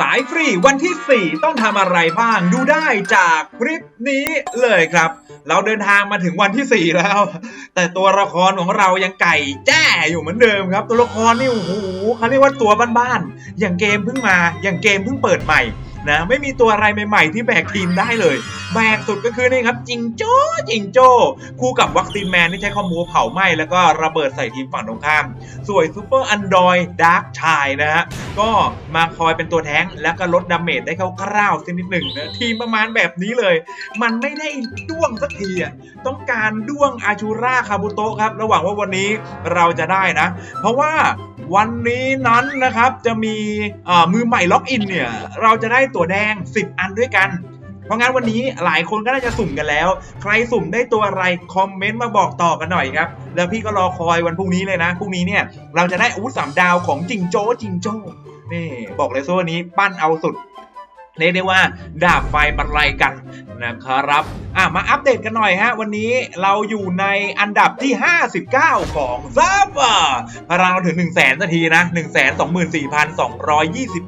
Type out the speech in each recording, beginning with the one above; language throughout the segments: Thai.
สายฟรีวันที่ 4 ต้องทำอะไรบ้าง ดูได้จากคลิปนี้เลยครับ เราเดินทางมาถึงวันที่ 4 แล้ว แต่ตัวละครของเรายังไก่แจ้อยู่เหมือนเดิมครับ ตัวละครนี่โอ้โหเขาเรียกว่าตัวบ้านๆอย่างเกมเพิ่งมาอย่างเกมเพิ่งเปิดใหม่ นะไม่มีตัวอะไรใหม่ๆที่แบกทีมได้เลย แบกสุดก็คือนี่ครับจิงโจ้จิงโจ้คู่กับวัคซีนแมนที่ใช้คอมโบเผาไหม้แล้วก็ระเบิดใส่ทีมฝั่งตรงข้ามสวยซูเปอร์อันดรอยดาร์กชายนะฮะก็มาคอยเป็นตัวแท้งแล้วก็ลดดาเมจได้คร่าวๆสักนิดหนึ่งนะทีมประมาณแบบนี้เลย มันไม่ได้ด้วงสักทีอะต้องการด้วงอาชูราคาบุโตะครับ ระหว่างว่าวันนี้เราจะได้นะ เพราะว่าวันนี้นั้นนะครับจะมีมือใหม่ล็อกอินเนี่ยเราจะได้ตัวแดง 10 อันด้วยกัน เพราะงั้นวันนี้หลายคนก็น่าจะสุ่มกันแล้ว ใครสุ่มได้ตัวอะไรคอมเมนต์มาบอกต่อกันหน่อยครับ แล้วพี่ก็รอคอยวันพรุ่งนี้เลยนะพรุ่งนี้เนี่ยเราจะได้อาวุธสามดาวของจิงโจ้จิงโจ้นี่บอกเลยโซ่วันนี้ปั้นเอาสุดเรียกได้ว่าดาบไฟบรรลัยกันนะครับอะมาอัปเดตกันหน่อยฮะ วันนี้เราอยู่ในอันดับที่ 59 ของซับอะพลังเราถึง 1 0 0 0 0แสนนาทีนะ1 2 4 2 2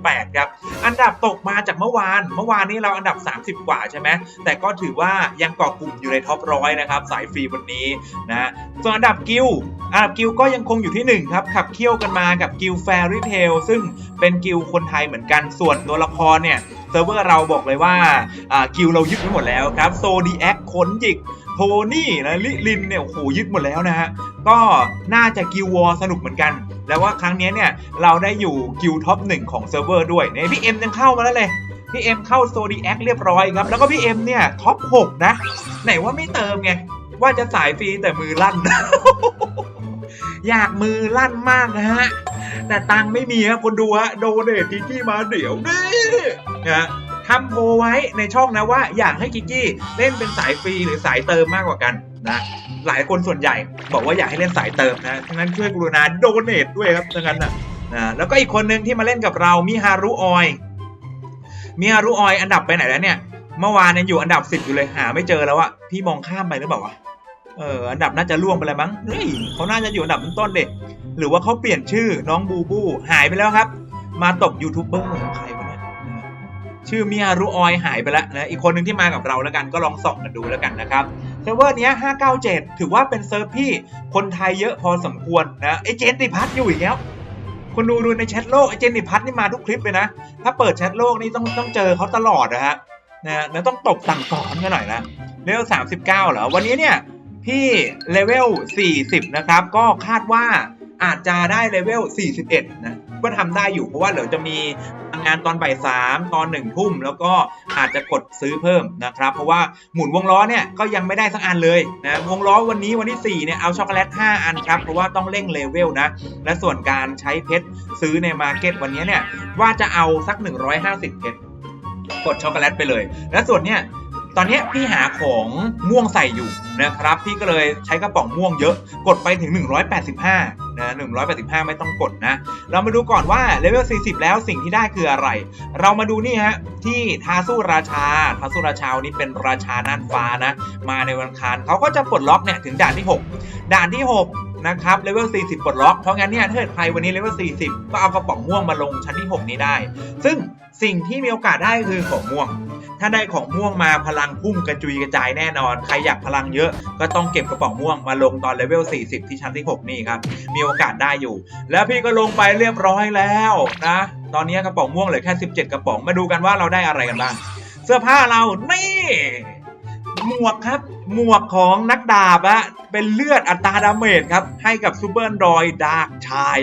8 ครับ อันดับตกมาจากเมื่อวาน เมื่อวานนี้เราอันดับ 30 กว่าใช่ไหมแต่ก็ถือว่ายังเกาะกลุ่มอยู่ในท็อปร้อยนะครับ สายฟรีวันนี้นะส่วนอันดับกิลอันดับกิลก็ยังคงอยู่ที่ 1 ครับ ขับเคี่ยวกันมากับกิลแฟรี่เทลซึ่งเป็นกิลคนไทยเหมือนกันส่วนตัวละครเนี่ยเซิร์ฟเวอร์เราบอกเลยว่ากิลเรายึดไว้หมดแล้วครับโซดีีแอคขนจิกโทนี่นะลิลินเนี่ยโอ้โหยึดหมดแล้วนะฮะก็น่าจะกิลวอร์สนุกเหมือนกัน แล้วว่าครั้งนี้เนี่ยเราได้อยู่กิลท็อปหนึ่งของเซิร์ฟเวอร์ด้วยเนี่ยพี่เอ็มยังเข้ามาแล้วเลยพี่เอ็มเข้าโซดีแอคเรียบร้อยครับ แล้วก็พี่เอ็มเนี่ยท็อป6นะ ไหนว่าไม่เติมไง ว่าจะสายฟรีแต่มือลั่น อยากมือลั่นมากนะฮะ แต่ตังไม่มีครับคนดูฮะโดเนทกิกกี้มาเดี๋ยวนี่นะ ทำโพไว้ในช่องนะว่าอยากให้กิกกี้เล่นเป็นสายฟรีหรือสายเติมมากกว่ากันนะหลายคนส่วนใหญ่บอกว่าอยากให้เล่นสายเติมนะทั้งนั้นช่วยกรุณาโดเนทด้วยครับทั้งนั้นนะนะแล้วก็อีกคนหนึ่งที่มาเล่นกับเรามิฮารุออยมิฮารุออยอันดับไปไหนแล้วเนี่ย เมื่อวานเนี่ยอยู่อันดับสิบอยู่เลยหาไม่เจอแล้วอะพี่มองข้ามไปหรือเปล่าวะเอออันดับน่าจะล่วงไปแล้วมั้งเฮ้ยเขาน่าจะอยู่อันดับต้นๆเด็หรือว่าเขาเปลี่ยนชื่อน้องบูบูหายไปแล้วครับ มาตกยูทูบเบอร์ของใคร ชื่อมิฮารุออยหายไปแล้วนะอีกคนหนึ่งที่มากับเราแล้วกันก็ลองส่องกันดูแล้วกันนะครับเซิร์ฟเวอร์นี้ย597 ถือว่าเป็นเซิร์ฟที่คนไทยเยอะพอสมควรนะไอเจนติพัทอยู่อีกแล้วคนดูดูในแชทโลกไอเจนติพัทนี่มาทุกคลิปเลยนะ ถ้าเปิดแชทโลกนี่ต้องต้องเจอเขาตลอดนะฮะนะแล้วต้องตบสั่งสอนกันหน่อยนะเลเวล39เหรอวันนี้เนี่ยพี่เลเวล40นะครับก็คาดว่า อาจจะได้เลเวล 41 นะ ก็ทำได้อยู่เพราะว่าเดี๋ยวจะมีงานตอนบ่าย3ตอน1ทุ่ม แล้วก็อาจจะกดซื้อเพิ่มนะครับ เพราะว่าหมุนวงล้อเนี่ยก็ยังไม่ได้สักอันเลยนะวงล้อวันนี้วันที่ 4 เนี่ย เอาช็อกโกแลต 5 อันครับ เพราะว่าต้องเร่งเลเวลนะ และส่วนการใช้เพชรซื้อในมาร์เก็ตวันนี้เนี่ย ว่าจะเอาสัก 150 เพชรกดช็อกโกแลตไปเลย และส่วนเนี้ยตอนนี้พี่หาของม่วงใส่อยู่นะครับ พี่ก็เลยใช้กระป๋องม่วงเยอะ กดไปถึง 185 นะ185 ไม่ต้องกดนะ เรามาดูก่อนว่าเลเวล 40 แล้วสิ่งที่ได้คืออะไร เรามาดูนี่ฮะที่ทาสู้ราชา ทาสู้ราชาวันนี้เป็นราชาน่านฟ้านะ มาในวันอังคารเขาก็จะปลดล็อกเนี่ยถึงด่านที่ 6 ด่านที่ 6นะครับเลเวล 40 ปลดล็อก เพราะงั้นเนี่ยถ้าเกิดใครวันนี้เลเวล 40 ก็เอากระป๋องม่วงมาลงชั้นที่ 6 นี้ได้ ซึ่งสิ่งที่มีโอกาสได้คือของม่วง ถ้าได้ของม่วงมาพลังพุ่งกระจุยกระจายแน่นอน ใครอยากพลังเยอะก็ต้องเก็บกระป๋องม่วงมาลงตอนเลเวล 40 ที่ชั้นที่ 6 นี่ครับ มีโอกาสได้อยู่ แล้วพี่ก็ลงไปเรียบร้อยแล้วนะ ตอนนี้กระป๋องม่วงเหลือแค่ 17 กระป๋อง มาดูกันว่าเราได้อะไรกันบ้าง เสื้อผ้าเรา นี่ หมวกครับ หมวกของนักดาบอะเป็นเลือดอัตราดาเมจครับ ให้กับซูเปอร์ดอยดาร์กชาย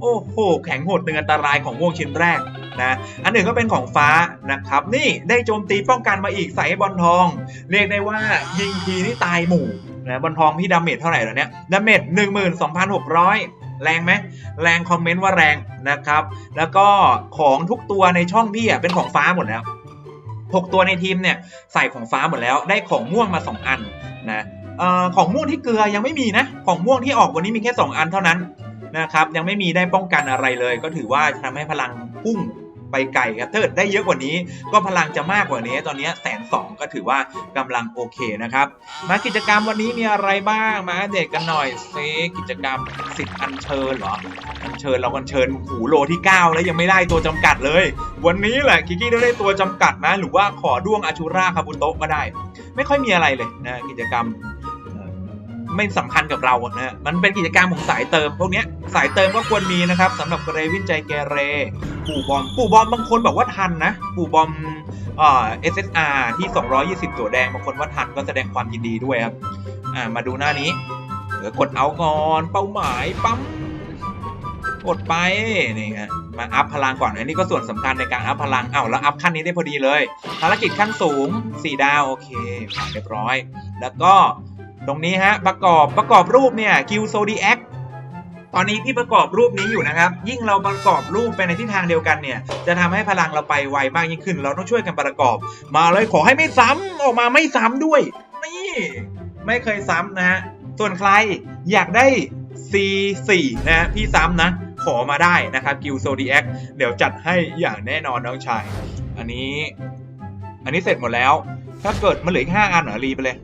โอ้โห แข็งโหดหนึ่งอันตรายของม่วงชิ้นแรก นะอันหนึ่งก็เป็นของฟ้านะครับ นี่ได้โจมตีป้องกันมาอีกใส่ให้บอลทอง เรียกได้ว่ายิงทีนี่ตายหมู่นะบอลทองพี่ดาเมจเท่าไหร่แล้วเนี่ยดาเมจ12,600แรงไหมแรงคอมเมนต์ว่าแรงนะครับ แล้วก็ของทุกตัวในช่องพี่อะเป็นของฟ้าหมดแล้ว6ตัวในทีมเนี่ยใส่ของฟ้าหมดแล้ว ได้ของม่วงมา2อันนะออของม่วงที่เกลือยังไม่มีนะ ของม่วงที่ออกวันนี้มีแค่ 2 อันเท่านั้นนะครับ ยังไม่มีได้ป้องกันอะไรเลย ก็ถือว่าทำให้พลังพุ่ง ไปไกลครับถ้าเกิดได้เยอะกว่านี้ ก็พลังจะมากกว่านี้ ตอนนี้แสนสองก็ถือว่ากำลังโอเคนะครับ มากิจกรรมวันนี้มีอะไรบ้างมาอัปเดตกันหน่อยซิกิจกรรมสิทธิ์อัญเชิญเหรออัญเชิญเรากันเชิญหูโลที่ 9 แล้วยังไม่ได้ตัวจำกัดเลย วันนี้แหละกิกกี้ได้ตัวจำกัดนะหรือว่าขอด้วงอาชูราคาบุโตะก็ได้ ไม่ค่อยมีอะไรเลยนะกิจกรรม ไม่สำคัญกับเราอะนะมันเป็นกิจกรรมของสายเติม พวกเนี้ยสายเติมก็ควรมีนะครับสำหรับเกรวินใจเกเร ปู่บอม ปู่บอมบางคนบอกว่าทันนะ ปู่บอมเอ่อ SSR ที่ 220 ตัวแดงบางคนว่าทันก็แสดงความยินดีด้วยครับอ่ามาดูหน้านี้เดี๋ยวกดเอาก่อนเป้าหมายปั๊มกดไปนี่ฮะมาอัพพลังก่อนอันนี้ก็ส่วนสำคัญในการอัพพลังอ้าวแล้วอัพขั้นนี้ได้พอดีเลย ภารกิจขั้นสูง 4 ดาว โอเคผ่านเรียบร้อย แล้วก็ ตรงนี้ฮะประกอบประกอบรูปเนี่ยกิลโซดีแอคตอนนี้ที่ประกอบรูปนี้อยู่นะครับ ยิ่งเราประกอบรูปไปในทิศทางเดียวกันเนี่ย จะทำให้พลังเราไปไวมากยิ่งขึ้น เราต้องช่วยกันประกอบ มาเลยขอให้ไม่ซ้ำออกมาไม่ซ้ำด้วย นี่ไม่เคยซ้ำนะฮะส่วนใครอยากได้ C4 นะฮะพี่ซ้ำนะ ขอมาได้นะครับกิลโซดีแอคเดี๋ยวจัดให้อย่างแน่นอนน้องชาย อันนี้ อันนี้เสร็จหมดแล้ว ถ้าเกิดมันเหลืออีกห้าอันเหรอรีไปเลย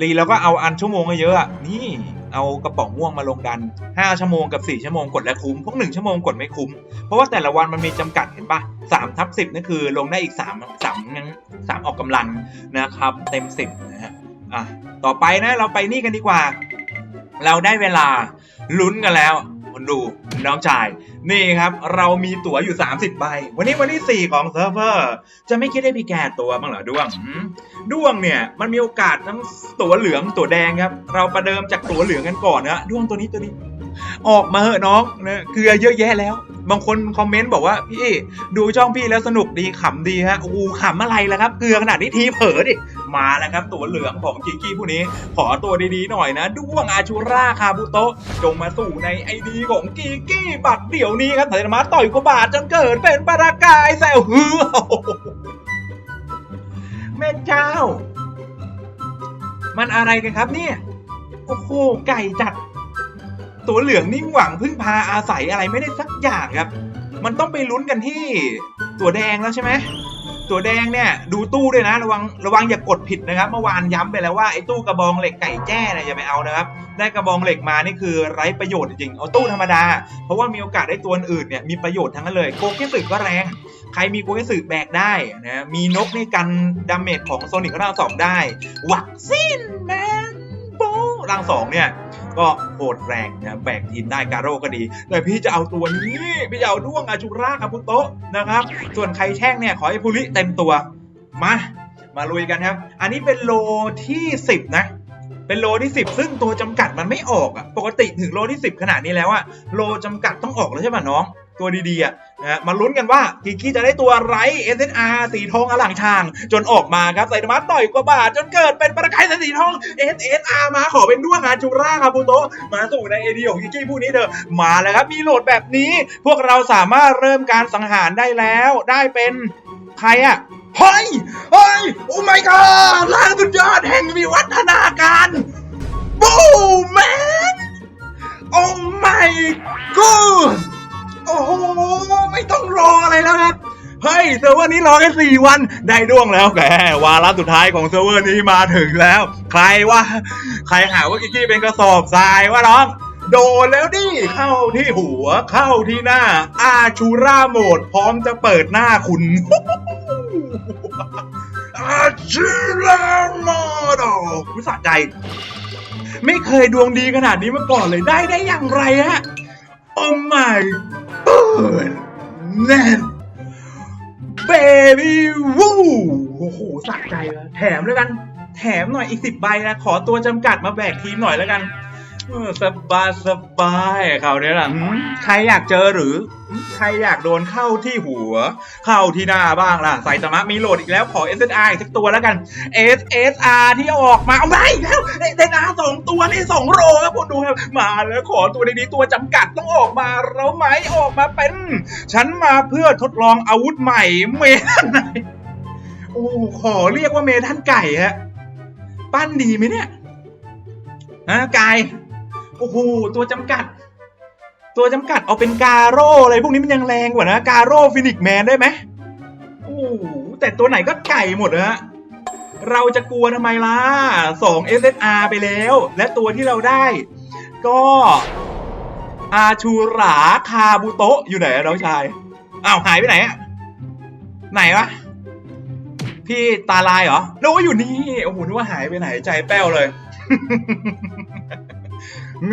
รีแล้วก็เอาอันชั่วโมงเยอะๆอะนี่เอากระป๋องม่วงมาลงดัน 5 ชั่วโมงกับ 4 ชั่วโมงกดแล้วคุ้ม พวก 1 ชั่วโมงกดไม่คุ้ม เพราะว่าแต่ละวันมันมีจำกัดเห็นปะ3ทับ10นั่นคือลงได้อีก 3 3งั้น3ออกกำลังนะครับ เต็ม 10นะฮะอะต่อไปนะเราไปนี่กันดีกว่า เราได้เวลาลุ้นกันแล้วคนดู น้องชาย นี่ครับเรามีตั๋วอยู่ 30 ใบ วันนี้วันที่ 4 ของเซิร์ฟเวอร์ จะไม่คิดได้พี่แกตัวบ้างเหรอด้วงด้วงเนี่ยมันมีโอกาสทั้งตั๋วเหลืองตั๋วแดงครับ เราประเดิมจากตั๋วเหลืองกันก่อนนะด้วงตัวนี้ตัวนี้ ออกมาเหอะน้องนะเกลือเยอะแยะแล้ว บางคนคอมเมนต์บอกว่าพี่ดูช่องพี่แล้วสนุกดีขำดีฮะโอ้ขำอะไรล่ะครับเกลือขนาดนี้ทีเผลอดิมาแล้วครับ ตัวเหลืองของกิกกี้ผู้นี้ ขอตัวดีๆหน่อยนะด้วงอาชูราคาบุโตจงมาสู่ในไอดีของกิกกี้บัตรเดี๋ยวนี้ครับไทยมาต่อยกว่าบาทจนเกิดเป็นปรากายแซวฮือแม่เจ้า มันอะไรกันครับเนี่ยโอ้โหไก่จัด ตัวเหลืองนิ่งหวังพึ่งพาอาศัยอะไรไม่ได้สักอย่างครับ มันต้องไปลุ้นกันที่ตัวแดงแล้วใช่ไหมตัวแดงเนี่ยดูตู้ด้วยนะระวังระวังอย่ากดผิดนะครับ เมื่อวานย้ำไปแล้วว่าไอ้ตู้กระบองเหล็กไก่แจ้เนี่ยอย่าไปเอานะครับ ได้กระบองเหล็กมานี่คือไร้ประโยชน์จริงเอาตู้ธรรมดา เพราะว่ามีโอกาสได้ตัวอื่นเนี่ยมีประโยชน์ทั้งนั้นเลยโกเกสึก็แรง ใครมีโกเกสึแบกได้นะมีนกในกันดาเมจของโซนิกร่างสองได้วัคซีนแมนโบร่างสองเนี่ย ก็โหดแรงนะแบกทีมได้การโร่ก็ดี แต่พี่จะเอาตัวนี้ พี่จะเอาด้วงอาจุราคาบุโตะนะครับ ส่วนใครแช่งเนี่ยขอให้ภูริเต็มตัวมามาลุยกันครับ อันนี้เป็นโลที่ 10 นะ เป็นโลที่ 10 ซึ่งตัวจำกัดมันไม่ออกอะปกติถึงโลที่ 10 ขนาดนี้แล้วอะโลจำกัดต้องออกแล้วใช่ไหมน้อง ตัวดีๆอะนะฮะมาลุ้นกันว่ากิกี้จะได้ตัวไร SSR สีทองอลังชาง จนออกมาครับใส่ธรรมะต่อยกว่าบาท จนเกิดเป็นประกายสีทอง SSR มาขอเป็นด้วงอาจูราคาบุโตมาสู่ในเอดีของกิกกี้ผู้นี้เถอะมาแล้วครับมีโหลดแบบนี้ พวกเราสามารถเริ่มการสังหารได้แล้วได้เป็นใครอะเฮ้ยเฮ้ยโอ้ my god ล่างสุดยอดแห่งวิวัฒนาการบูแมนโอ้ my god โอ้โห ไม่ต้องรออะไรแล้วครับ เฮ้ยเซิร์ฟเวอร์นี้รอแค่สี่วัน ได้ด้วงแล้วแกวาระสุดท้ายของเซิร์ฟเวอร์นี้มาถึงแล้ว ใครว่า ใครหาว่ากิกกี้เป็นกระสอบทรายวะน้องโดนแล้วดิ เข้าที่หัว เข้าที่หน้า อาชูราโหมด พร้อมจะเปิดหน้าคุณอาชูราโหมดโอ้คุณสะใจ ไม่เคยดวงดีขนาดนี้มาก่อนเลยได้ได้อย่างไรฮะโอ้ my god แน่นเบบี้วูโอ้โหสะใจแล้วแถมแล้วกัน แถมหน่อยอีกสิบใบนะขอตัวจำกัดมาแบกทีมหน่อยแล้วกัน สบายสบายคราวนี้ล่ะหืมใครอยากเจอหรือหืมใครอยากโดนเข้าที่หัว เข้าที่หน้าบ้างล่ะ ใส่ตมะมีโหลดอีกแล้วขอ SSR อีกสักตัวแล้วกัน SSR ที่ออกมาเอาไม่แล้ว SSR สองตัวนี่สองโรครับคุณดูครับ มาแล้วขอตัวดีๆตัวจำกัดต้องออกมาแล้วไหมออกมาเป็น ฉันมาเพื่อทดลองอาวุธใหม่เมทันไหนโอ้ขอเรียกว่าเมทันไก่ฮะ ปั้นดีไหมเนี่ยนะกาย โอ้โหตัวจำกัด ตัวจำกัดเอาเป็นกาโร่อะไรพวกนี้มันยังแรงกว่านะกาโร่ฟินิกแมนได้ไหมโอ้โหแต่ตัวไหนก็ไก่หมดนะ เราจะกลัวทำไมล่ะสอง SSR ไปแล้ว และตัวที่เราได้ ก็อาชูราคาบุโตะอยู่ไหนน้องชายอ้าวหายไปไหนอะไหนวะพี่ตาลายเหรอนึกว่าอยู่นี่ โอ้โหนึกว่าหายไปไหนใจแป้วเลย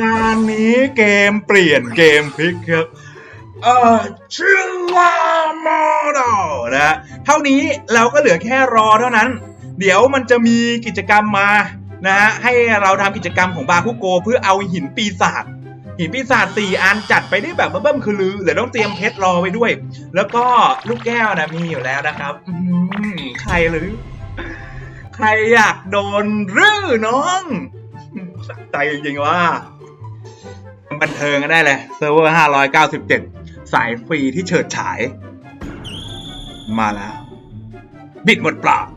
งานนี้เกมเปลี่ยนเกมพลิกครับเอ่อชื่อว่าโมโดนะเท่านี้เราก็เหลือแค่รอเท่านั้น เดี๋ยวมันจะมีกิจกรรมมานะฮะให้เราทำกิจกรรมของบาคุโก เพื่อเอาหินปีศาจหินปีศาจสี่อันจัดไปได้แบบเบิ่มๆคือลือเดี๋ยวต้องเตรียมเพชรรอไว้ด้วย แล้วก็ลูกแก้วนะมีอยู่แล้วนะครับอืมใครหรือ ใครอยากโดนรื้อน้อง ใจจริงว่า บันเทิงก็ได้เลยเซิร์ฟเวอร์597 สายฟรีที่เฉิดฉาย มาแล้ว บิดหมดปลาก